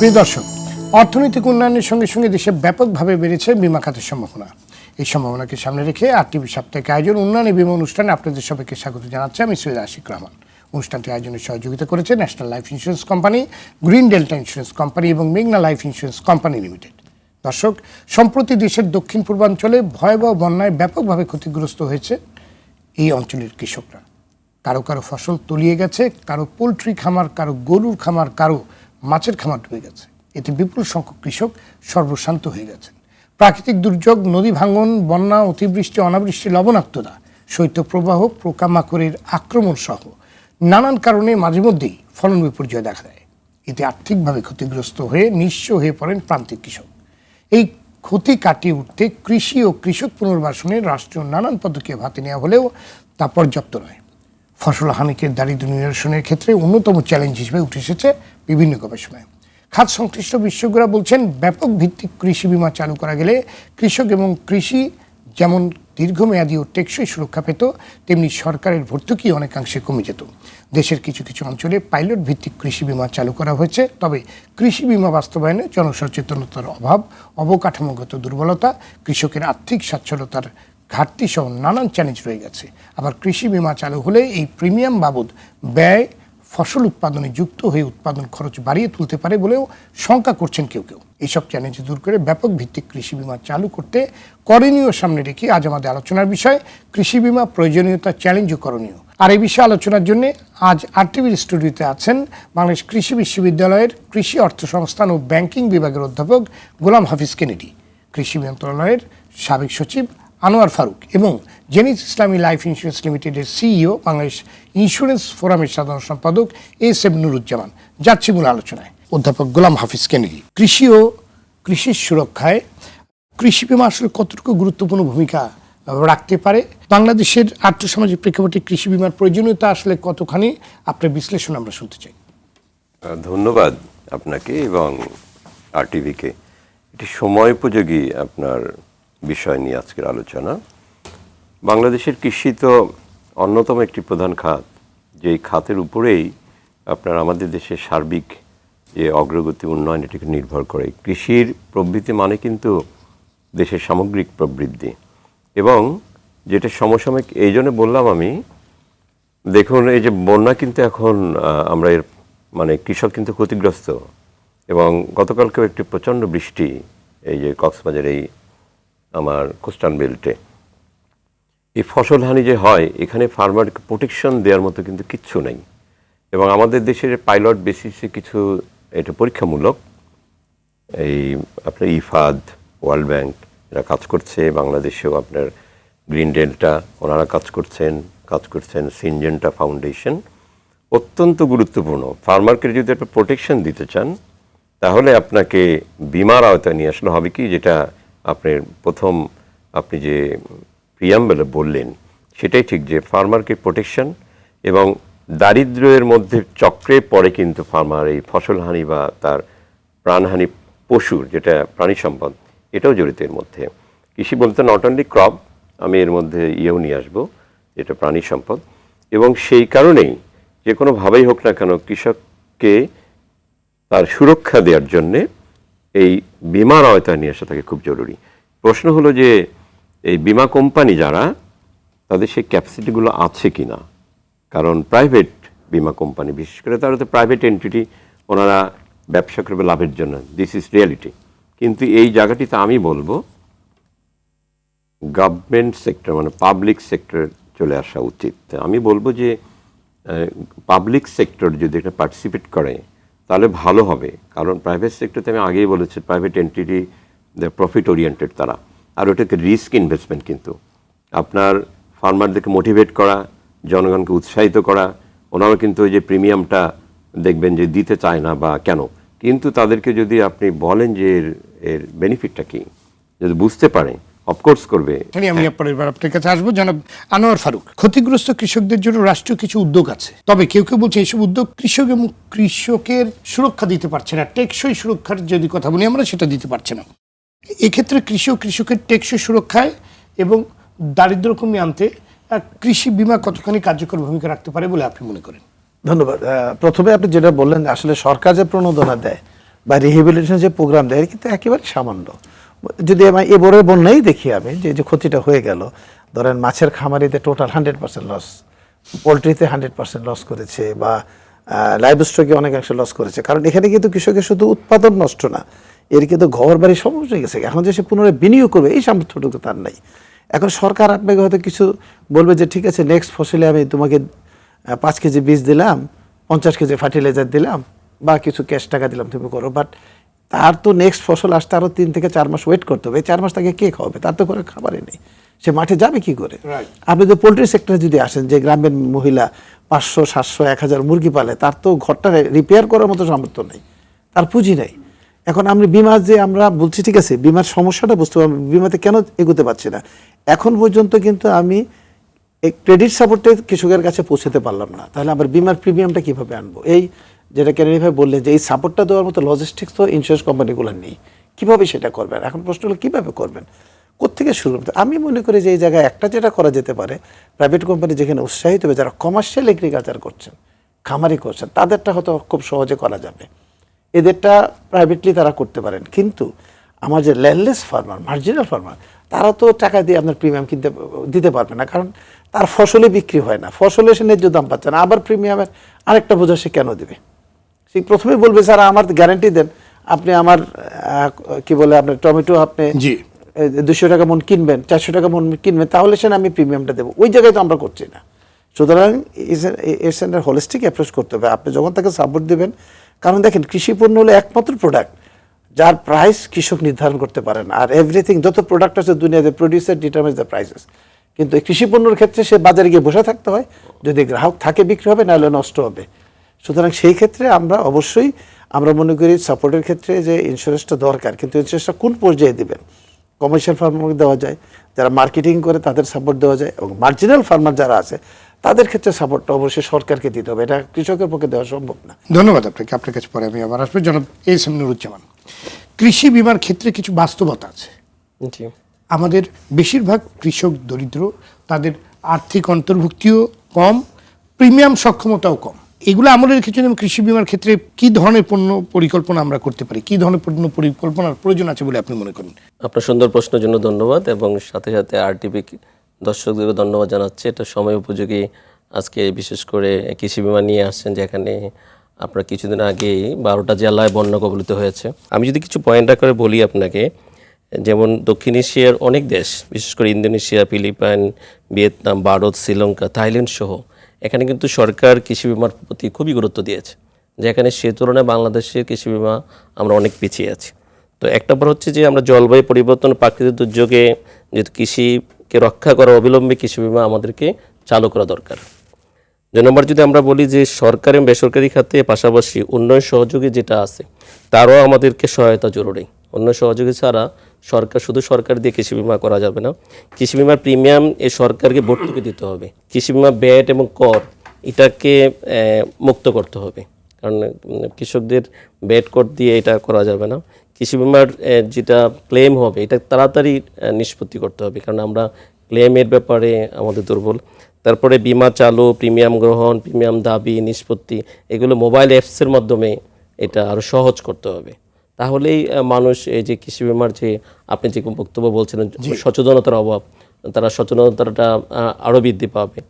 প্রিয় দর্শক, অর্থনৈতিক উন্নয়নের সঙ্গে সঙ্গে দেশে ব্যাপকভাবে বেড়েছে বিমা খাতের সম্ভাবনা। এই সম্ভাবনাকে সামনে রেখে আর টিভি সাপ্তাহিক আয়োজন উন্নয়নে বিমা অনুষ্ঠানে আপনাদের সবাইকে স্বাগত জানাচ্ছি আমি সৈয়দ আশিক রহমান। অনুষ্ঠানটি আয়োজনের সহযোগিতা করেছে national life insurance company green delta insurance company এবং মেঘনা লাইফ ইন্স্যুরেন্স কোম্পানি লিমিটেড দর্শক, সম্প্রতি দেশের দক্ষিণ পূর্বাঞ্চলে ভয়াবহ বন্যায় ব্যাপকভাবে ক্ষতিগ্রস্ত হয়েছে এই অঞ্চলের কৃষকরা। কারও কারও ফসল তলিয়ে গেছে, কারও পোলট্রি খামার, কারও গরুর খামার, কারও মাছের খামার ডুবে গেছে। এতে বিপুল সংখ্যক কৃষক সর্বশান্ত হয়ে গেছেন। প্রাকৃতিক দুর্যোগ, নদী ভাঙন, বন্যা, অতিবৃষ্টি, অনাবৃষ্টি, লবণাক্ততা, শৈত্যপ্রবাহ, পোকামাকড়ের আক্রমণ সহ নানান কারণে মাঝে মধ্যেই ফলন বিপর্যয় দেখা দেয়। এতে আর্থিকভাবে ক্ষতিগ্রস্ত হয়ে নিঃস্ব হয়ে পড়েন প্রান্তিক কৃষক। এই ক্ষতি কাটিয়ে উঠতে কৃষি ও কৃষক পুনর্বাসনে রাষ্ট্রীয় নানান পদক্ষেপ হাতে নেওয়া হলেও তা পর্যাপ্ত নয়। ফসল হানিকে দারিদ্র নিরসনের ক্ষেত্রে অন্যতম চ্যালেঞ্জ হিসেবে উঠে এসেছে বিভিন্ন গবেষণায়। খাত সংশ্লিষ্ট বিশেষজ্ঞরা বলছেন, ব্যাপক ভিত্তিক কৃষি বিমা চালু করা গেলে কৃষক এবং কৃষি যেমন দীর্ঘমেয়াদী ও টেকসই সুরক্ষা পেত, তেমনি সরকারের ভর্তুকি অনেকাংশে কমে যেত। দেশের কিছু কিছু অঞ্চলে পাইলট ভিত্তিক কৃষি বিমা চালু করা হয়েছে, তবে কৃষি বিমা বাস্তবায়নে জনসচেতনতার অভাব, অবকাঠামোগত দুর্বলতা, কৃষকের আর্থিক সচ্ছলতার ঘাটতি সহ নানান চ্যালেঞ্জ রয়ে গেছে। আবার কৃষি বিমা চালু হলে এই প্রিমিয়াম বাবদ ব্যয় ফসল উৎপাদনে যুক্ত হয়ে উৎপাদন খরচ বাড়িয়ে তুলতে পারে বলেও শঙ্কা করছেন কেউ কেউ। এইসব চ্যালেঞ্জ দূর করে ব্যাপক ভিত্তিক কৃষি বিমা চালু করতে করণীয় সামনে রেখে আজ আমাদের আলোচনার বিষয় কৃষি বিমা প্রয়োজনীয়তা চ্যালেঞ্জ ও করণীয়। আর এই বিষয়ে আলোচনার জন্য আজ আরটিভির স্টুডিওতে আছেন বাংলাদেশ কৃষি বিশ্ববিদ্যালয়ের কৃষি অর্থ সংস্থান ও ব্যাংকিং বিভাগের অধ্যাপক গোলাম হাফিজ কেনেডি। কৃষি মন্ত্রণালয়ের সাবেক সচিব আনোয়ার ফারুক এবং জেনিস ইসলামী লাইফ ইন্স্যুরেন্স লিমিটেডের সিইও, বাংলাদেশ ইন্স্যুরেন্স ফোরামের সাধারণ সম্পাদক এস এম নুরুজ্জামান। যাচ্ছি মূল আলোচনায়। অধ্যাপক গোলাম হাফিজ কেনেডি। কৃষি ও কৃষির সুরক্ষায় কৃষি বিমা আসলে কতটুকু গুরুত্বপূর্ণ ভূমিকা রাখতে পারে? বাংলাদেশের আর্থসামাজিক প্রেক্ষাপটে কৃষি বিমার প্রয়োজনীয়তা আসলে কতখানি? আপনার বিশ্লেষণ আমরা শুনতে চাই। ধন্যবাদ আপনাকে এবং আরটিভিকে এটি সময় উপযোগী আপনার বিষয় নিয়ে আজকের আলোচনা। বাংলাদেশের কৃষি তো অন্যতম একটি প্রধান খাত। যেই খাতের উপরেই আপনার আমাদের দেশের সার্বিক যে অগ্রগতি উন্নয়ন, এটিকে নির্ভর করে। কৃষির প্রবৃত্তি মানে কিন্তু দেশের সামগ্রিক প্রবৃদ্ধি এবং যেটা সমসাময়িক, এই জন্য বললাম আমি, দেখুন, এই যে বন্যা কিন্তু এখন আমরা এর মানে কৃষক কিন্তু ক্ষতিগ্রস্ত। এবং গতকালকেও একটি প্রচণ্ড বৃষ্টি, এই যে কক্সবাজার এই আমার কোস্টান বেল্টে। এই ফসল হানি যে হয়, এখানে ফার্মারকে প্রোটেকশন দেওয়ার মতো কিন্তু কিচ্ছু নেই। এবং আমাদের দেশের পাইলট বেসিসে কিছু এটা পরীক্ষামূলক। এই আপনার ইফাদ, ওয়ার্ল্ড ব্যাংক, এরা কাজ করছে। বাংলাদেশেও আপনার গ্রিন ডেল্টা, ওনারা কাজ করছেন কাজ করছেন সিনজেন্টা ফাউন্ডেশন। অত্যন্ত গুরুত্বপূর্ণ। ফার্মারকে যদি একটা প্রোটেকশন দিতে চান, তাহলে আপনাকে বিমার আওতায় নিয়ে আসলে হবে কি? যেটা আপনার প্রথম আপনি যে প্রিয়াম্বেলে বললেন, সেটাই ঠিক যে ফার্মারকে প্রোটেকশন এবং দারিদ্র্যের মধ্যে চক্রে পড়ে কিন্তু ফার্মার এই ফসল হানি বা তার প্রাণহানি পশুর যেটা প্রাণী সম্পদ, এটাও জড়িত এর মধ্যে। কৃষি বলতে নট অনলি ক্রপ আমি এর মধ্যে ইয়েও নিয়ে আসব, যেটা প্রাণী সম্পদ। এবং সেই কারণেই যে কোনোভাবেই হোক না কেন কৃষককে তার সুরক্ষা দেওয়ার জন্যে এই বিমার আওতায় নিয়ে আসা থাকে খুব জরুরি। প্রশ্ন হলো যে, এই বিমা কোম্পানি যারা, তাদের সেই ক্যাপাসিটিগুলো আছে কি না কারণ প্রাইভেট বিমা কোম্পানি, বিশেষ করে তারা তো প্রাইভেট এন্টিটি ওনারা ব্যবসা করবে লাভের জন্য। দিস ইজ রিয়ালিটি কিন্তু এই জায়গাটিতে আমি বলব গভর্নমেন্ট সেক্টর মানে পাবলিক সেক্টর চলে আসা উচিত। আমি বলব যে পাবলিক সেক্টর যদি এটা পার্টিসিপেট করে তাহলে ভালো হবে। কারণ প্রাইভেট সেক্টরতে আমি আগেই বলেছি প্রাইভেট এন্টিটি প্রফিট ওরিয়েন্টেড তারা। আর ওটাকে রিস্ক ইনভেস্টমেন্ট কিন্তু। আপনার ফার্মারদেরকে মোটিভেট করা, জনগণকে উৎসাহিত করা ওনারা কিন্তু ওই যে প্রিমিয়ামটা দেখবেন যে দিতে চায় না বা কেন? কিন্তু তাদেরকে যদি আপনি বলেন যে এর এর বেনিফিটটা কী? যদি বুঝতে পারে অফকোর্স করবে। আমি আপনার এবার আপনার কাছে আসব জনাব আনোয়ার ফারুক। ক্ষতিগ্রস্ত কৃষকদের জন্য রাষ্ট্রীয় কিছু উদ্যোগ আছে। তবে কেউ কেউ বলছে এইসব উদ্যোগ কৃষক এবং কৃষকের সুরক্ষা দিতে পারছে না। টেকসই সুরক্ষার যদি কথা বলি আমরা সেটা দিতে পারছি না। এক্ষেত্রে কৃষি ও কৃষকের টেকসই সুরক্ষায় এবং দারিদ্র কমিয়ে আনতে কৃষি বিমা কতখানি কার্যকর ভূমিকা রাখতে পারে বলে আপনি মনে করেন? ধন্যবাদ। প্রথমে আপনি যেটা বললেন আসলে সরকার যে প্রণোদনা দেয় বা রিহেবিলিটেশন যে প্রোগ্রাম দেয় এর কিন্তু একেবারে সামান্য। যদি আমি এবারের বন্যাই দেখি আমি, যে যে ক্ষতিটা হয়ে গেল, ধরেন মাছের খামারিতে টোটাল হান্ড্রেড পার্সেন্ট লস পোলট্রিতে হান্ড্রেড পার্সেন্ট লস করেছে বা লাইভ স্টকে অনেকাংশে লস করেছে। কারণ এখানে কিন্তু কৃষকের শুধু উৎপাদন নষ্ট না, এর কিন্তু ঘর বাড়ি সমস্ত হয়ে গেছে। এখন যে সে পুনরায় বিনিয়োগ করবে, এই সামর্থ্যটুকু তার নাই। এখন সরকার আপনাকে হয়তো কিছু বলবে যে, ঠিক আছে নেক্সট ফসলে আমি তোমাকে পাঁচ কেজি বীজ দিলাম, পঞ্চাশ কেজি ফার্টিলাইজার দিলাম, বা কিছু ক্যাশ টাকা দিলাম, তুমি করো। বাট তার তো নেক্সট ফসল আসতে আরও তিন থেকে চার মাস ওয়েট করতে হবে। এই চার মাস তাকে কে খাওয়াবে? তার তো করে খাবারই নেই। সে মাঠে যাবে কি করে? আপনি তো পোলট্রি সেক্টরে যদি আসেন যে গ্রামের মহিলা পাঁচশো সাতশো এক হাজার মুরগি পালে তার তো ঘরটা রিপেয়ার করার মতো সামর্থ্য নেই। তার পুঁজি নেই। এখন আমি বিমা যে আমরা বলছি ঠিক আছে বিমার সমস্যাটা বুঝতে পারব বিমাতে কেন এগোতে পারছি না? এখন পর্যন্ত কিন্তু আমি ক্রেডিট সাপোর্টে কৃষকের কাছে পৌঁছতে পারলাম না। তাহলে আবার বিমার প্রিমিয়ামটা কীভাবে আনব? এই যেটা কেনারি ভাই বললেন যে এই সাপোর্টটা দেওয়ার মতো লজিস্টিক্স তো ইন্স্যুরেন্স কোম্পানিগুলো নেই। কীভাবে সেটা করবেন? এখন প্রশ্ন হলো কীভাবে করবেন? কোথেকে শুরু করতে আমি মনে করি যে এই জায়গায় একটা যেটা করা যেতে পারে প্রাইভেট কোম্পানি যেখানে উৎসাহিত হবে, যারা কমার্শিয়াল এগ্রিকালচার করছেন, খামারি করছেন, তাদেরটা হয়তো খুব সহজে করা যাবে। এদেরটা প্রাইভেটলি তারা করতে পারেন। কিন্তু আমার যে ল্যান্ডলেস ফার্মার মার্জিনাল ফার্মার তারা তো টাকা দিয়ে আপনার প্রিমিয়াম কিনতে, দিতে পারবে না। কারণ তার ফসলে বিক্রি হয় না। ফসলে সে ন্যায্য দাম পাচ্ছে না। আবার প্রিমিয়ামের আরেকটা বোঝা সে কেন দেবে? সে প্রথমে বলবে স্যার আমার গ্যারান্টি দেন। আপনি আমার কি বলে আপনার টমেটো আপনি জি। দুশো টাকা মন কিনবেন চারশো টাকা মন কিনবেন তাহলে সে আমি প্রিমিয়ামটা দেবো। ওই জায়গায় তো আমরা করছি না। সুতরাং এর সেন্টার হোলিস্টিক অ্যাপ্রোচ করতে হবে। আপনি যখন তাকে সাপোর্ট দেবেন কারণ দেখেন কৃষি পণ্য হলো একমাত্র প্রোডাক্ট যার প্রাইস কৃষক নির্ধারণ করতে পারেন আর এভরিথিং যত প্রোডাক্ট আছে দুনিয়াতে প্রডিউসার ডিটারমাইন্স দ্য প্রাইসেস কিন্তু কৃষি পণ্যের ক্ষেত্রে সে বাজারে গিয়ে বসে থাকতে হয়। যদি গ্রাহক থাকে বিক্রি হবে নাহলে নষ্ট হবে। সুতরাং সেই ক্ষেত্রে আমরা অবশ্যই আমরা মনে করি সাপোর্টের ক্ষেত্রে যে ইন্স্যুরেন্সটা দরকার কিন্তু ইন্স্যুরেন্সটা কোন পর্যায়ে দেবেন? কমার্শিয়াল ফার্মারকে দেওয়া যায় যারা মার্কেটিং করে তাদের সাপোর্ট দেওয়া যায় এবং মার্জিনাল ফার্মার যারা আছে তাদের ক্ষেত্রে সাপোর্টটা অবশ্যই সরকারকে দিতে হবে। এটা কৃষকের পক্ষে দেওয়া সম্ভব না। ধন্যবাদ আপনাকে। আপনার কাছে পরে আমি আবার আসব। জনাব এস এম নুরুজ্জামান কৃষি বিমার ক্ষেত্রে কিছু বাস্তবতা আছে? আমাদের বেশিরভাগ কৃষক দরিদ্র তাদের আর্থিক অন্তর্ভুক্তিও কম প্রিমিয়াম সক্ষমতাও কম। এগুলো আমলে রেখেছেন এবং কৃষি বিমার ক্ষেত্রে কি ধরনের পণ্য পরিকল্পনা আমরা করতে পারি? কি ধরনের পণ্য পরিকল্পনার প্রয়োজন আছে বলে আপনি মনে করেন? আপনার সুন্দর প্রশ্নের জন্য ধন্যবাদ এবং সাথে সাথে আরটিভি দর্শকদেরও ধন্যবাদ জানাচ্ছি। এটা সময় উপযোগী। আজকে বিশেষ করে কৃষি বিমা নিয়ে আসছেন, যেখানে আপনার কিছুদিন আগেই বারোটা জেলায় বন্যা কবলিত হয়েছে। আমি যদি কিছু পয়েন্ট করে বলি আপনাকে, যেমন দক্ষিণ এশিয়ার অনেক দেশ, বিশেষ করে Indonesia, Philippines, Vietnam, Bharat, Sri Lanka, Thailand সহ এখানে কিন্তু সরকার কৃষি বিমার প্রতি খুবই গুরুত্ব দিয়েছে, যেখানে সে তুলনায় বাংলাদেশের কৃষি বিমা আমরা অনেক পিছিয়ে আছি। তো একটা পর হচ্ছে যে আমরা জলবায়ু পরিবর্তন, প্রাকৃতিক দুর্যোগে যেহেতু কৃষিকে রক্ষা করা অবিলম্বে কৃষি বিমা আমাদেরকে চালু করা দরকার। দুই নম্বর যদি আমরা বলি যে সরকারি এবং বেসরকারি খাতে পাশাপাশি উন্নয়ন সহযোগী যেটা আছে, তারও আমাদেরকে সহায়তা জরুরি। উন্নয়ন সহযোগী ছাড়া সরকার, শুধু সরকার দিয়ে কৃষি বিমা করা যাবে না। কৃষি বিমার প্রিমিয়াম এ সরকারকে ভর্তুকি দিতে হবে। কৃষি বিমা ব্যাট এবং কর এটাকে মুক্ত করতে হবে। কারণ কৃষকদের ব্যাট কর দিয়ে এটা করা যাবে না। কৃষি বিমার যেটা ক্লেম হবে, এটা তাড়াতাড়ি নিষ্পত্তি করতে হবে। কারণ আমরা ক্লেমের ব্যাপারে আমাদের দুর্বল। তারপরে বিমা চালু, প্রিমিয়াম গ্রহণ, প্রিমিয়াম দাবি, নিষ্পত্তি, এগুলো মোবাইল অ্যাপসের মাধ্যমে এটা আরও সহজ করতে হবে। তাহলেই মানুষ এই যে কৃষি বিমার যে আপনি যে বক্তব্য বলছিলেন সচেতনতার অভাব তারা সচেতনতাটা আরও বৃদ্ধি পাবে।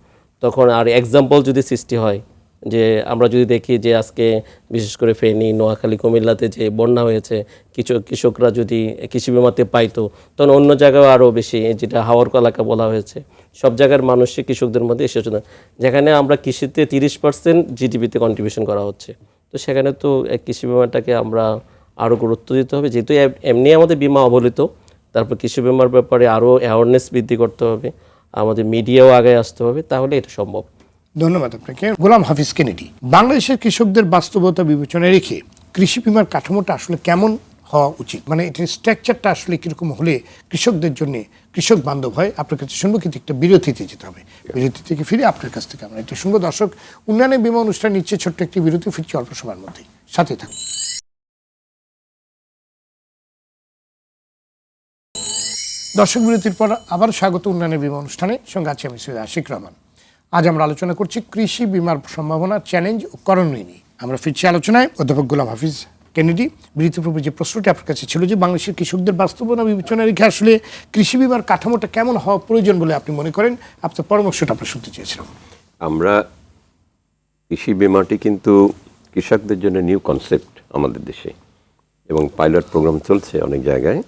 তখন আর এক্সাম্পল যদি সৃষ্টি হয় যে আমরা যদি দেখি যে আজকে বিশেষ করে ফেনী নোয়াখালী কুমিল্লাতে যে বন্যা হয়েছে কিছু কৃষকরা যদি কৃষি বিমাতে পাইতো তখন অন্য জায়গায় আরও বেশি যেটা হাওয়ার এলাকা বলা হয়েছে সব জায়গার মানুষই কৃষকদের মধ্যে এসেছে যেখানে আমরা কৃষিতে তিরিশ পার্সেন্ট জিডিপিতে কন্ট্রিবিউশন করা হচ্ছে তো সেখানে তো কৃষি বিমাটাকে আমরা আরও গুরুত্ব দিতে হবে। যেহেতু এমনি আমাদের বিমা অবলিত তারপর কৃষি বিমার ব্যাপারে আরও অ্যাওয়ারনেস বৃদ্ধি করতে হবে, আমাদের মিডিয়াও আগে আসতে হবে, তাহলে এটা সম্ভব। ধন্যবাদ আপনাকে। গোলাম হাফিজ কেনেডি, বাংলাদেশের কৃষকদের বাস্তবতা বিবেচনায় রেখে কৃষি বিমার কাঠামোটা আসলে কেমন হওয়া উচিত? মানে এটির স্ট্রাকচারটা আসলে কীরকম হলে কৃষকদের জন্য কৃষক বান্ধব হয়? আপনার কাছে শুনব, কিন্তু একটা বিরতিতে যেতে হবে। বিরতি থেকে ফিরে আপনার কাছ থেকে আমরা একটু শুনব। দর্শক উন্নয়নের বিমা অনুষ্ঠান নিচ্ছে ছোট্ট একটি বিরতি, ফিরছি অল্প সময়ের মধ্যেই। সাথে থাকুন। দর্শক বিরতির পর আবার স্বাগত উন্নয়নের বিমা অনুষ্ঠানে। সঙ্গে আছি আমি সৈয়দ আশিক রহমান। আজ আমরা আলোচনা করছি কৃষি বিমার সম্ভাবনা, চ্যালেঞ্জ ও করণীয় নিয়ে। আমরা ফিরছি আলোচনায় অধ্যাপক গোলাম হাফিজ কেনেডি। বিরতিপূর্বে যে প্রশ্নটি আপনার কাছে ছিল যে বাংলাদেশের কৃষকদের বাস্তবতা বিবেচনা রেখে আসলে কৃষি বিমার কাঠামোটা কেমন হওয়া প্রয়োজন বলে আপনি মনে করেন? আপনার পরামর্শটা আপনার শুনতে চেয়েছিলাম। আমরা কৃষি বিমাটি কিন্তু কৃষকদের জন্য নিউ কনসেপ্ট আমাদের দেশে এবং পাইলট প্রোগ্রাম চলছে অনেক জায়গায়।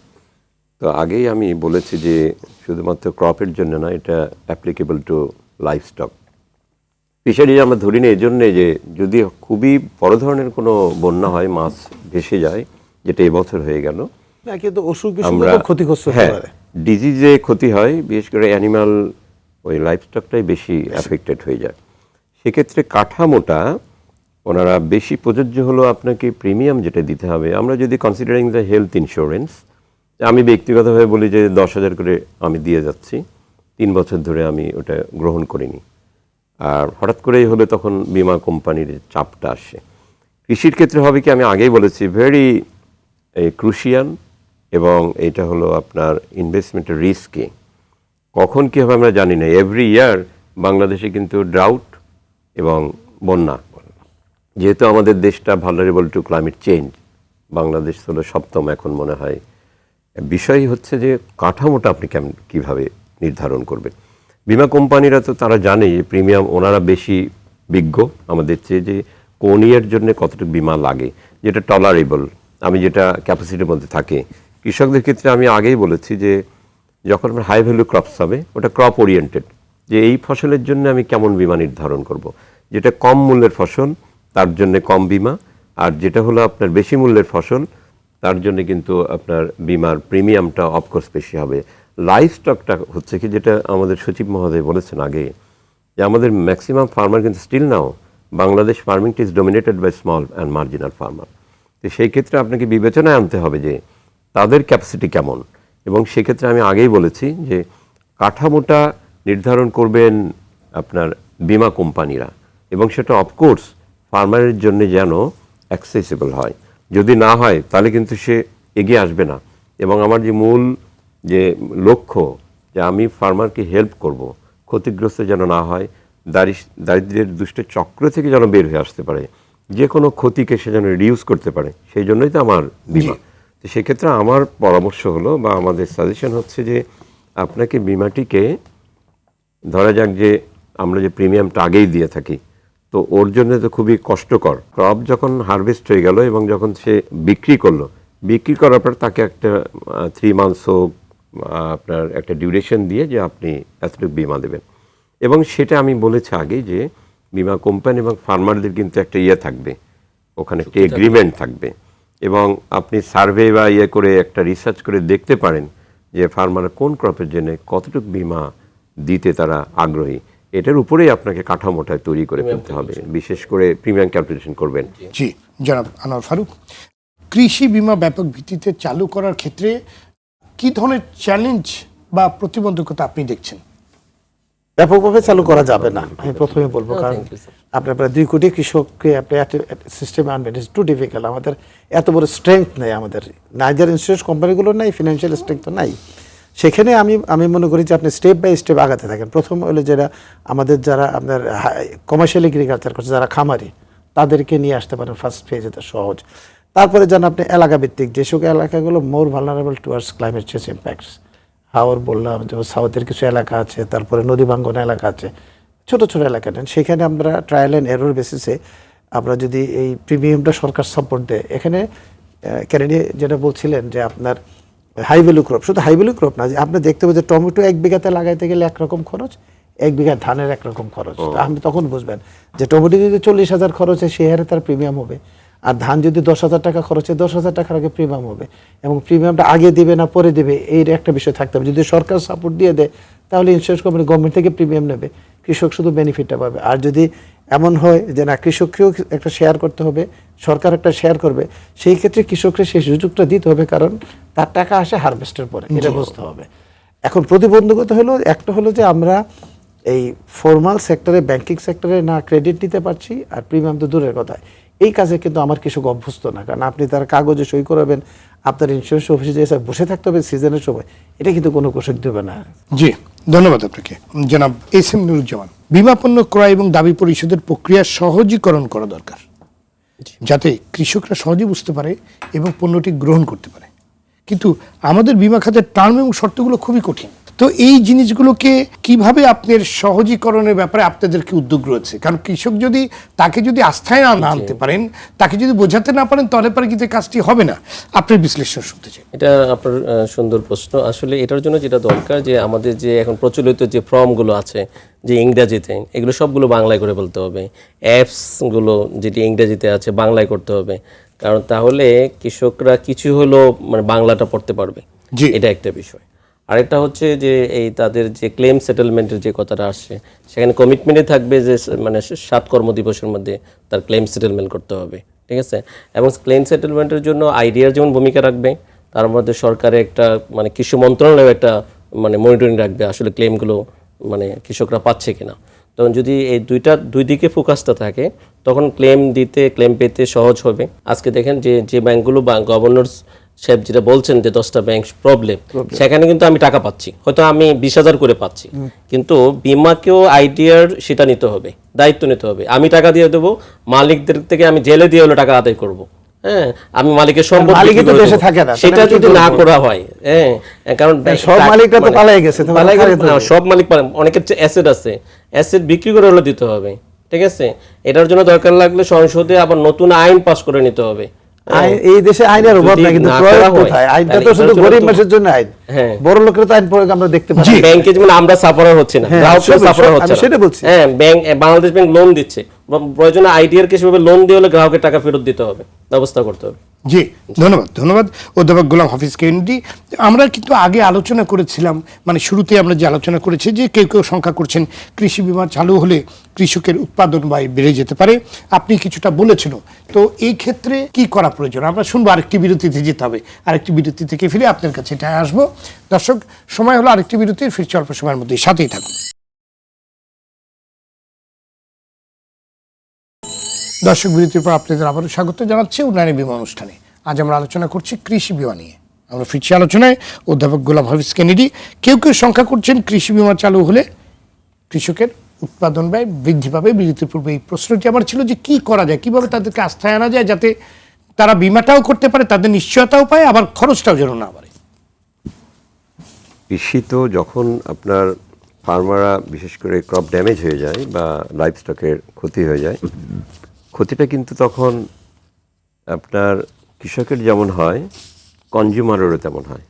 তো আগেই আমি বলেছি যে শুধুমাত্র ক্রপের জন্য না এটা applicable to livestock fishery আমরা ধরি না এজন্যে যে যদি খুবই বড় ধরনের কোনো বন্যা হয় মাছ ভেসে যায় যেটা এবছর হয়ে গেল কিন্তু অসুখ আমরা ক্ষতিগ্রস্ত হ্যাঁ ডিজিজে ক্ষতি হয় বিশেষ করে অ্যানিমাল ওই লাইফ স্টকটাই বেশি। অ্যাফেক্টেড হয়ে যায়। সেক্ষেত্রে কাঠামোটা ওনারা বেশি প্রযোজ্য হলো আপনাকে প্রিমিয়াম যেটা দিতে হবে। আমরা যদি কনসিডারিং দ্য হেলথ ইন্স্যুরেন্স আমি ব্যক্তিগতভাবে বলি যে দশ হাজার করে আমি দিয়ে যাচ্ছি। তিন বছর ধরে আমি ওটা গ্রহণ করিনি। আর হঠাৎ করেই হলে তখন বিমা কোম্পানির চাপটা আসে। কৃষির ক্ষেত্রে হবে কি আমি আগেই বলেছি ভেরি ক্রুশিয়ান এবং এটা হলো আপনার ইনভেস্টমেন্টের রিস্কি কখন কী হবে আমরা জানি না। এভরি ইয়ার বাংলাদেশে কিন্তু ড্রাউট এবং বন্যা। যেহেতু আমাদের দেশটা vulnerable to climate change Bangladesh হলো সপ্তম এখন মনে হয় বিষয় হচ্ছে যে কাঠামোটা আপনি কেমন কীভাবে নির্ধারণ করবেন। বিমা কোম্পানিরা তো তারা জানে যে প্রিমিয়াম ওনারা বেশি বিজ্ঞ। আমাদের চেয়ে যে কোন ইয়ার জন্য কতটুকু বিমা লাগে, যেটা টলারেবল আমি যেটা ক্যাপাসিটির মধ্যে থাকে। কৃষকদের ক্ষেত্রে আমি আগেই বলেছি যে যখন আমার হাই ভ্যালু ক্রপস হবে, ওটা ক্রপ ওরিয়েন্টেড যে এই ফসলের জন্য আমি কেমন বিমা নির্ধারণ করব। যেটা কম মূল্যের ফসল, তার জন্য কম বিমা। আর যেটা হলো আপনার বেশি মূল্যের ফসল তার জন্য কিন্তু আপনার বিমার প্রিমিয়ামটা অফকোর্স বেশি হবে। লাইফ স্টকটা হচ্ছে কি যেটা আমাদের সচিব মহোদয় বলেছেন আগে, যে আমাদের ম্যাক্সিমাম ফার্মার কিন্তু still now Bangladesh ফার্মিংটি is dominated by small and marginal farmer তো সেই ক্ষেত্রে আপনাকে বিবেচনায় আনতে হবে যে তাদের ক্যাপাসিটি কেমন। এবং সেক্ষেত্রে আমি আগেই বলেছি যে কাঠামোটা নির্ধারণ করবেন আপনার বিমা কোম্পানিরা। এবং সেটা অফকোর্স ফার্মারের জন্য যেন অ্যাক্সেসিবল হয়। যদি না হয় তাহলে কিন্তু সে এগিয়ে আসবে না। এবং আমার যে মূল যে লক্ষ্য যে আমি ফার্মারকে হেল্প করব ক্ষতিগ্রস্ত যেন না হয় দারিশ দারিদ্র্যের দুষ্ট চক্র থেকে যেন বের হয়ে আসতে পারে যে কোনো ক্ষতিকে সে যেন রিডিউস করতে পারে সেই জন্যই তো আমার বিমা। তো সেক্ষেত্রে আমার পরামর্শ হলো বা আমাদের সাজেশন হচ্ছে যে আপনাকে বিমাটিকে ধরা যাক যে আমরা যে প্রিমিয়ামটা আগেই দিয়ে থাকি তো ওর জন্য তো খুবই কষ্টকর। ক্রপ যখন হারভেস্ট হয়ে গেল এবং যখন সে বিক্রি করল বিক্রি করার পর তাকে একটা থ্রি মান্থস হোক আপনার একটা ডিউরেশন দিয়ে যে আপনি এতটুকু বিমা দেবেন। এবং সেটা আমি বলেছি আগে যে বিমা কোম্পানি এবং ফার্মারদের কিন্তু একটা ইয়ে থাকবে ওখানে একটি এগ্রিমেন্ট থাকবে। এবং আপনি সার্ভে বা ইয়ে করে একটা রিসার্চ করে দেখতে পারেন যে ফার্মার কোন ক্রপের জন্য কতটুকু বিমা দিতে তারা আগ্রহী। এটার উপরেই আপনাকে কাঠামোটা তৈরি করে ফেলতে হবে। বিশেষ করে প্রিমিয়াম ক্যালকুলেশন করবেন। জি। জনাব আনোয়ার ফারুক কৃষি বিমা ব্যাপক ভিত্তিতে চালু করার ক্ষেত্রে কি ধরনের চ্যালেঞ্জ বা প্রতিবন্ধকতা আপনি দেখছেন? ব্যাপকভাবে চালু করা যাবে না আমি প্রথমে বলব কারণ. আপনার প্রায় দুই কোটি কৃষককে আপনি সিস্টেমে আনবেন ইটস টু ডিফিকাল্ট আমাদের এত বড় স্ট্রেংথ নেই আমাদের। নাইজার ইন্স্যুরেন্স কোম্পানিগুলো নাই ফিনান্সিয়াল স্ট্রেংথ তো নাই। সেখানে আমি আমি মনে করি যে আপনি স্টেপ বাই স্টেপ আগাতে থাকেন। প্রথম হলো যেটা আমাদের যারা আপনার কমার্শিয়াল এগ্রিকালচার করছে, যারা খামারি, তাদেরকে নিয়ে আসতে পারেন ফার্স্ট ফেজ এটা সহজ। তারপরে যেন আপনি এলাকা ভিত্তিক যেসব এলাকাগুলো more vulnerable towards climate change impacts হাওর বললাম, যেমন সাউথের কিছু এলাকা আছে, তারপরে নদী ভাঙ্গন এলাকা আছে, ছোট ছোট এলাকা নেন। সেখানে আমরা ট্রায়াল অ্যান্ড এরর বেসিসে আমরা যদি এই প্রিমিয়ামটা সরকার সাপোর্ট দেয়, এখানে ক্যানেডি যেটা বলছিলেন যে আপনার হাই ভ্যালু ক্রপ শুধু হাই ভ্যালু ক্রপ না যে আপনি দেখতে পাবেন যে টমেটো এক বিঘাতে লাগাইতে গেলে একরকম খরচ এক বিঘা ধানের একরকম খরচ। তো আপনি তখন বুঝবেন যে টমেটো যদি চল্লিশ হাজার খরচ হয় সেই হারে তার প্রিমিয়াম হবে। আর ধান যদি দশ হাজার টাকা খরচ হয় দশ হাজার টাকার আগে প্রিমিয়াম হবে। এবং প্রিমিয়ামটা আগে দিবে না পরে দেবে এই একটা বিষয় থাকতে হবে। যদি সরকার সাপোর্ট দিয়ে দেয় তাহলে ইন্স্যুরেন্স কোম্পানি গভর্নমেন্ট থেকে প্রিমিয়াম নেবে। কৃষক শুধু বেনিফিটটা পাবে। আর যদি এমন হয় যে না কৃষককেও একটা শেয়ার করতে হবে সরকার একটা শেয়ার করবে সেই ক্ষেত্রে কৃষককে সেই সুযোগটা দিতে হবে কারণ তার টাকা আসে হারভেস্টের পরে এটা বুঝতে হবে। এখন প্রতিবন্ধকতা হলো একটা হলো যে আমরা এই ফর্মাল সেক্টরে ব্যাংকিং সেক্টরে না ক্রেডিট নিতে পারছি আর প্রিমিয়াম তো দূরের কথা। এই কাজে কিন্তু আমার কৃষক অভ্যস্ত না কারণ আপনি তার কাগজে সই করাবেন আপনার ইন্স্যুরেন্স অফিসে যে বসে থাকতে হবে সিজনের সময় এটা কিন্তু কোনো কৃষক দেবে না। জি ধন্যবাদ আপনাকে। জনাব এস এম নুরুজ্জামান। বিমা পণ্য ক্রয় এবং দাবি পরিশোধের প্রক্রিয়া সহজীকরণ করা দরকার। যাতে কৃষকরা সহজে বুঝতে পারে এবং পণ্যটি গ্রহণ করতে পারে। কিন্তু আমাদের বিমা খাতের টার্ম এবং শর্তগুলো খুবই কঠিন। তো এই জিনিসগুলোকে কীভাবে আপনার সহজীকরণের ব্যাপারে আপনাদেরকে উদ্যোগ রয়েছে? কারণ কৃষক যদি তাকে যদি আস্থায় না আনতে পারেন তাকে যদি বোঝাতে না পারেন তাহলে পরে কিন্তু কাজটি হবে না? আপনার বিশ্লেষণ শুনতে চাই। এটা আপনার সুন্দর প্রশ্ন। আসলে এটার জন্য যেটা দরকার যে আমাদের যে এখন প্রচলিত যে ফর্মগুলো আছে যে ইংরাজিতে এগুলো সবগুলো বাংলায় করে বলতে হবে। অ্যাপসগুলো যেটি ইংরাজিতে আছে বাংলায় করতে হবে। কারণ তাহলে কৃষকরা কিছু হলো মানে বাংলাটা পড়তে পারবে। জি। এটা একটা বিষয়। আরেকটা হচ্ছে যে এই তাদের যে ক্লেম সেটেলমেন্টের যে কথাটা আসছে, সেখানে কমিটমেন্টে থাকবে যে মানে সাত কর্মদিবসের মধ্যে তার ক্লেম সেটেলমেন্ট করতে হবে, ঠিক আছে? এবং ক্লেম সেটেলমেন্টের জন্য আইডিয়ার যেমন ভূমিকা রাখবে, তার মধ্যে সরকারের একটা মানে কৃষি মন্ত্রণালয় একটা মানে মনিটরিং রাখবে আসলে ক্লেমগুলো মানে কৃষকরা পাচ্ছে কিনা। তখন যদি এই দুইটা, দুই দিকে ফোকাসটা থাকে, তখন ক্লেম দিতে ক্লেম পেতে সহজ হবে। আজকে দেখেন যে যে ব্যাংকগুলো বা গভর্নর সাহেব যেটা বলছেন যে দশটা ব্যাংক প্রবলেম সেখানে কিন্তু আমি টাকা পাচ্ছি। হয়তো আমি বিশ হাজার করে পাচ্ছি। কিন্তু বিমাকেও আইডিয়ার সেটা নিতে হবে দায়িত্ব নিতে হবে। আমি টাকা দিয়ে দেবো মালিকদের থেকে আমি জেলে দিয়ে হলো টাকা আদায় করব। হ্যাঁ আমি মালিকের না, সেটা যদি না করা হয় হ্যাঁ কারণ সব মালিকরা তো পালাই গেছে, পালাই গেছে, সব মালিক অনেকের অ্যাসেট আছে। অ্যাসেট বিক্রি করে হলে দিতে হবে ঠিক আছে? এটার জন্য দরকার লাগলে সংসদে আবার নতুন আইন পাস করে নিতে হবে। এই দেশে আইনের অভাব না কিন্তু প্রয়োগ কোথায় আইনটা তো শুধু গরিব মানুষের জন্য আইন। হ্যাঁ। বড় লোকের তো আইন প্রয়োগ আমরা দেখতে পাচ্ছি। ব্যাংকে যেমন আমরা সাফারার হচ্ছে না। হ্যাঁ, গ্রাহকরা সাফারার হচ্ছে না। সেটা বলছি। হ্যাঁ ব্যাংক বাংলাদেশ ব্যাংক লোন দিচ্ছে। প্রয়োজনে আইডিয়ার কে সেভাবে লোন দিয়ে হলে গ্রাহকের টাকা ফেরত দিতে হবে, ব্যবস্থা করতে হবে। জি, ধন্যবাদ ধন্যবাদ, অধ্যাপক গোলাম হাফিজ কেন্দ্রি আমরা কিন্তু আগে আলোচনা করেছিলাম মানে শুরুতে আমরা যে আলোচনা করেছি যে কেউ কেউ সংখ্যা করছেন, কৃষি বিমা চালু হলে কৃষকের উৎপাদন ব্যয় বেড়ে যেতে পারে। আপনি কিছুটা বলেছিল। তো এই ক্ষেত্রে কি করা প্রয়োজন? আমরা শুনব আরেকটি বিরতিতে যেতে হবে। আরেকটি বিরতি থেকে ফিরে আপনার কাছে এটা আসব। দর্শক, সময় হলো আরেকটি বিরতির, ফিরছে অল্প সময়ের মধ্যে সাথেই থাকুন। দর্শক বিরতির পর আপনাদের আবারও স্বাগত জানাচ্ছি উন্নয়ন বিমা অনুষ্ঠানে। আজ আমরা আলোচনা করছি কৃষি বিমা নিয়ে। আমরা ফিরছি আলোচনায়। অধ্যাপক গোলাম হাফিজ কেনেডি কেউ কেউ সংখ্যা করছেন, কৃষি বিমা চালু হলে কৃষকের উৎপাদন ব্যয় বৃদ্ধি পাবে। বিরতির পূর্বে এই প্রশ্নটি আমার ছিল যে কি করা যায়, কীভাবে তাদেরকে আস্থায় আনা যায় যাতে তারা বিমাটাও করতে পারে, তাদের নিশ্চয়তাও পায়, আবার খরচটাও যেন না বাড়ে। কৃষি তো যখন আপনার ফার্মাররা বিশেষ করে ক্রপ ড্যামেজ হয়ে যায় বা লাইফ স্টকের ক্ষতি হয়ে যায় ক্ষতিটা কিন্তু তখন আপনার কৃষকের যেমন হয় কনজিউমারেরও তেমন হয়।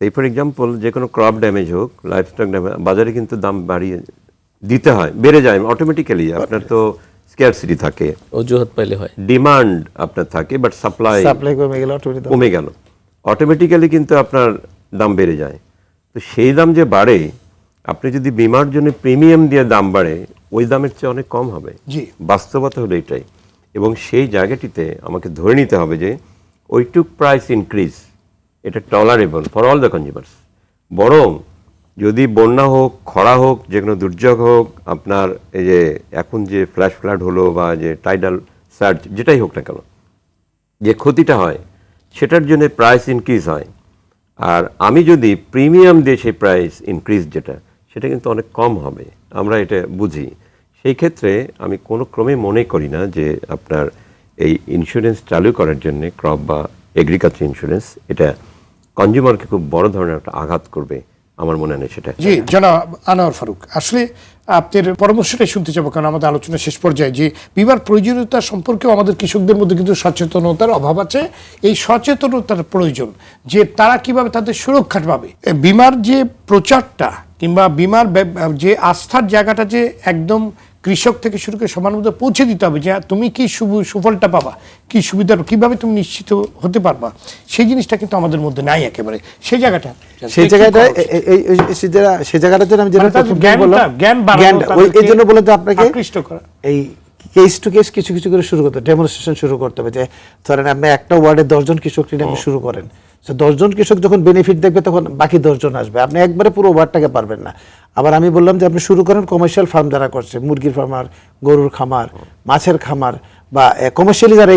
এই ফর এক্সাম্পল যে কোনো ক্রপ ড্যামেজ হোক লাইফ স্টক ড্যামেজ বাজারে কিন্তু দাম বাড়িয়ে দিতে হয় বেড়ে যায় অটোমেটিক্যালি আপনার তো স্কেয়ারসিটি থাকে। অজুহাত পাইলে হয়। ডিমান্ড আপনার থাকে বাট সাপ্লাই সাপ্লাই কমে গেলে কমে গেল। অটোমেটিক্যালি কিন্তু আপনার দাম বেড়ে যায়। তো সেই দাম যে বাড়ে আপনি যদি বিমার জন্য প্রিমিয়াম দিয়ে দাম বাড়ে ওই দামের চেয়ে অনেক কম হবে। জি। বাস্তবতা হলো এটাই। এবং সেই জায়গাটিতে আমাকে ধরে নিতে হবে যে ওইটুক প্রাইস ইনক্রিজ এটা tolerable for all the consumers বরং যদি বন্যা হোক খরা হোক যে কোনো দুর্যোগ হোক আপনার এই যে এখন যে ফ্ল্যাশ ফ্লাড হলো বা যে টাইডাল সার্চ যেটাই হোক না কেন যে ক্ষতিটা হয় সেটার জন্য প্রাইস ইনক্রিজ হয়। আর আমি যদি প্রিমিয়াম দিয়ে সেই প্রাইস ইনক্রিজ যেটা সেটা কিন্তু অনেক কম হবে। আমরা এটা বুঝি। সেই ক্ষেত্রে আমি কোনো ক্রমে মনে করি না যে আপনার এই ইন্স্যুরেন্স চালু করার জন্য ক্রপ বা এগ্রিকালচার ইন্স্যুরেন্স এটা কনজিউমারকে খুব বড় ধরনের একটা আঘাত করবে, আমার মনে হয় সেটা। জি, জনাব আনোয়ার ফারুক, আসলে আপনার পরামর্শটাই শুনতে চাবো, কারণ আমাদের আলোচনা শেষ পর্যায়ে যে বিমার প্রয়োজনীয়তা সম্পর্কেও আমাদের কৃষকদের মধ্যে কিন্তু সচেতনতার অভাব আছে। এই সচেতনতার প্রয়োজন, যে তারা কীভাবে তাদের সুরক্ষা পাবে। বিমার যে প্রচারটা কিংবা বিমার যে আস্থার জায়গাটা যে একদম কৃষক থেকে শুরু করে সমান মধ্যে পৌঁছে দিতে হবে যে তুমি কি সুফলটা পাবা? কি সুবিধা কীভাবে তুমি নিশ্চিত হতে পারবা? সেই জিনিসটা কিন্তু আমাদের মধ্যে নাই একেবারে। সেই জায়গাটা। সেই জায়গাটা সেই জায়গা- সেই জায়গাটার আমি যেটা মানে বললাম জ্ঞান এই জন্য বলে তো আপনাকে আকৃষ্ট করা। এই কেস টু কেস কিছু কিছু করে শুরু করতে ডেমনস্ট্রেশন শুরু করতে হবে যে ধরেন আপনি একটা ওয়ার্ডে দশজন কৃষক নিয়ে আপনি শুরু করেন। তো দশজন কৃষক যখন বেনিফিট দেখবে, তখন বাকি দশজন আসবে। আপনি একবারে পুরো ওভারটাকে পারবেন না। আবার আমি বললাম যে, আপনি শুরু করেন কমার্শিয়াল ফার্ম যারা করছে, মুরগির ফার্মার গরুর খামার, মাছের খামার। বা কমার্শিয়ালি যারা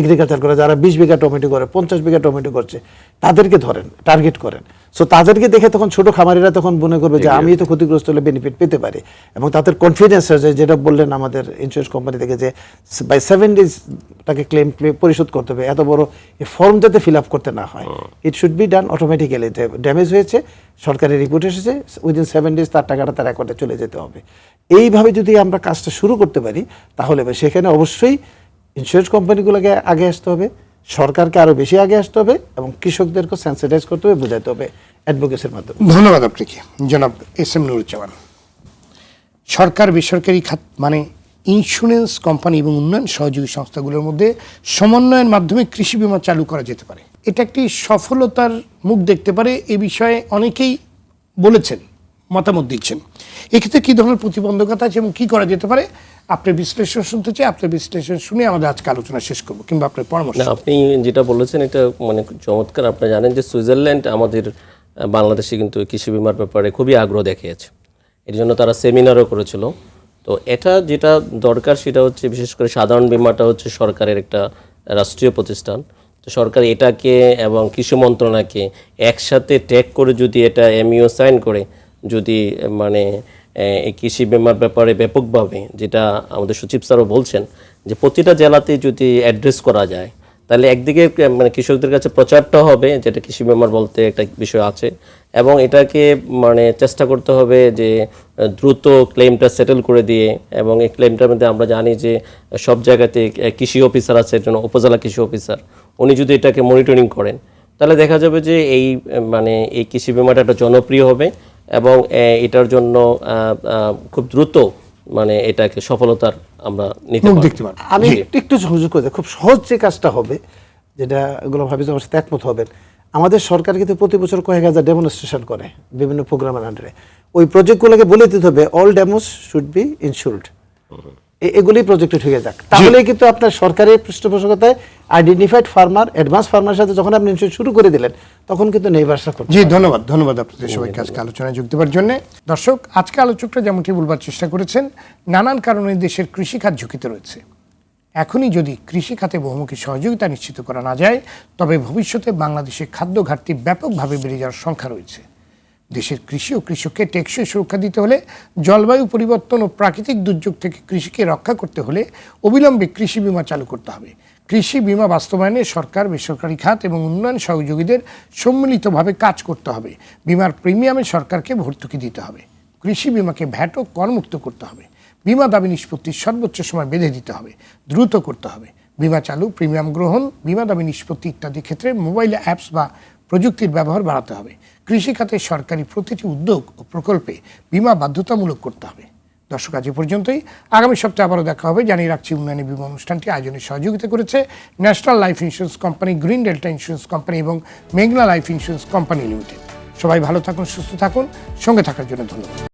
এগ্রিকালচার করে যারা বিশ বিঘা টমেটো করে পঞ্চাশ বিঘা টমেটো করছে তাদেরকে ধরেন টার্গেট করেন। সো তাদেরকে দেখে তখন ছোট খামারিরা তখন মনে করবে যে আমি তো ক্ষতিগ্রস্ত হলে বেনিফিট পেতে পারি। এবং তাদের কনফিডেন্স আছে যেটা বললেন আমাদের ইন্স্যুরেন্স কোম্পানি থেকে যে বাই সেভেন ডেজ তাকে ক্লেম পরিশোধ করতে হবে। এত বড় এই ফর্ম যাতে ফিল আপ করতে না হয়। It should be done automatically damage হয়েছে সরকারি রিপোর্ট এসেছে উইদিন সেভেন ডেজ তার টাকাটা তার অ্যাকাউন্টে চলে যেতে হবে। এইভাবে যদি আমরা কাজটা শুরু করতে পারি তাহলে সেখানে অবশ্যই ইন্স্যুরেন্স কোম্পানিগুলোকে আগে আসতে হবে, সরকারকে আরও বেশি আগে আসতে হবে এবং কৃষকদেরকে সেন্সিটাইজ করতে হবে, বোঝাতে হবে অ্যাডভোকেসির মাধ্যমে। ধন্যবাদ আপনাকে, জনাব এস এম নুরুজ্জামান। সরকার, বেসরকারি খাত মানে ইন্স্যুরেন্স কোম্পানি এবং উন্নয়ন সহযোগী সংস্থাগুলোর মধ্যে সমন্বয়ের মাধ্যমে কৃষি বিমা চালু করা যেতে পারে। এটা একটি সফলতার মুখ দেখতে পারে, এ বিষয়ে অনেকেই বলেছেন, মতামত দিচ্ছেন। এক্ষেত্রে কী ধরনের প্রতিবন্ধকতা আছে এবং কী করা যেতে পারে? আপনার বিশ্লেষণ শুনতে চাই আপনার বিশ্লেষণ শুনে আমাদের আজকে আলোচনা শেষ করব কিংবা আপনার পরামর্শ না আপনি যেটা বলেছেন এটা মানে চমৎকার। আপনি জানেন যে সুইজারল্যান্ড আমাদের বাংলাদেশে কিন্তু কৃষি বিমার ব্যাপারে খুবই আগ্রহ দেখিয়েছে। এর জন্য তারা সেমিনারও করেছিল। তো এটা যেটা দরকার সেটা হচ্ছে বিশেষ করে সাধারণ বিমাটা হচ্ছে সরকারের একটা রাষ্ট্রীয় প্রতিষ্ঠান। তো সরকার এটাকে এবং কৃষি মন্ত্রণালয়কে একসাথে ট্যাগ করে যদি এটা এমইও সাইন করে যদি মানে এই কৃষি বিমার ব্যাপারে ব্যাপকভাবে, যেটা আমাদের সচিব স্যারও বলছেন, যে প্রতিটা জেলাতে যদি অ্যাড্রেস করা যায়, তাহলে একদিকে মানে কৃষকদের কাছে প্রচারটা হবে, যেটা কৃষি বিমার বলতে একটা বিষয় আছে, এবং এটাকে মানে চেষ্টা করতে হবে যে দ্রুত ক্লেমটা সেটেল করে দিয়ে, এবং এই ক্লেমটার মধ্যে আমরা জানি যে, সব জায়গাতে কৃষি অফিসার আছে, একজন উপজেলা কৃষি অফিসার উনি যদি এটাকে মনিটরিং করেন, তাহলে দেখা যাবে যে এই মানে এই কৃষি বিমাটা একটা জনপ্রিয় হবে এবং এটার জন্য খুব দ্রুত মানে এটাকে সফলতার আমরা নিতে দেখতে পারব। আমি একটু সহযোগ করে খুব সহজ যে কাজটা হবে যেটা এগুলো ভাবি আমার সাথে একমত হবেন আমাদের সরকার কিন্তু প্রতি বছর কয়েক হাজার ডেমনস্ট্রেশন করে বিভিন্ন প্রোগ্রামের আন্ডারে ওই প্রজেক্টগুলোকে বলে দিতে হবে all damages should be insured এগুলি প্রজেক্টে ঢুকে যাক। তাহলে কিন্তু আপনার সরকারের পৃষ্ঠপোষকতায় আইডেন্টিফাইড ফার্মার অ্যাডভান্স ফার্মার সাথে যখন আপনি শুরু করে দিলেন তখন কিন্তু নেইবার্সরা করতে জি ধন্যবাদ ধন্যবাদ আপনাদের সবাইকে আজকে আলোচনায় যোগ দেওয়ার জন্য। দর্শক আজকে আলোচকরা যেমনটি বলবার চেষ্টা করেছেন নানান কারণে দেশের কৃষিখাত ঝুঁকিতে রয়েছে। এখনই যদি কৃষিখাতে বহুমুখী সহযোগিতা নিশ্চিত করা না যায় তবে ভবিষ্যতে বাংলাদেশে খাদ্য ঘাটতি ব্যাপকভাবে বেড়ে যাওয়ার সংখ্যা রয়েছে। দেশের কৃষি ও কৃষককে টেকসই সুরক্ষা দিতে হলে জলবায়ু পরিবর্তন ও প্রাকৃতিক দুর্যোগ থেকে কৃষিকে রক্ষা করতে হলে অবিলম্বে কৃষি বিমা চালু করতে হবে। কৃষি বিমা বাস্তবায়নে সরকার, বেসরকারি খাত এবং উন্নয়ন সহযোগীদের সম্মিলিতভাবে কাজ করতে হবে। বিমার প্রিমিয়ামে সরকারকে ভর্তুকি দিতে হবে। কৃষি বিমাকে ভ্যাট ও করমুক্ত করতে হবে। বিমা দাবি নিষ্পত্তির সর্বোচ্চ সময় বেঁধে দিতে হবে, দ্রুত করতে হবে। বিমা চালু, প্রিমিয়াম গ্রহণ, বিমা দাবি নিষ্পত্তি ইত্যাদি ক্ষেত্রে মোবাইল অ্যাপস বা প্রযুক্তির ব্যবহার বাড়াতে হবে। কৃষিখাতে সরকারি প্রতিটি উদ্যোগ ও প্রকল্পে বিমা বাধ্যতামূলক করতে হবে। দর্শক, আজ পর্যন্তই। আগামী সপ্তাহে আবারও দেখা হবে। জানিয়ে রাখছি, উন্নয়নী বিমা অনুষ্ঠানটি আয়োজনে সহযোগিতা করেছে national life insurance company, green delta insurance company এবং মেঘনা লাইফ ইন্স্যুরেন্স কোম্পানি লিমিটেড। সবাই ভালো থাকুন, সুস্থ থাকুন। সঙ্গে থাকার জন্য ধন্যবাদ।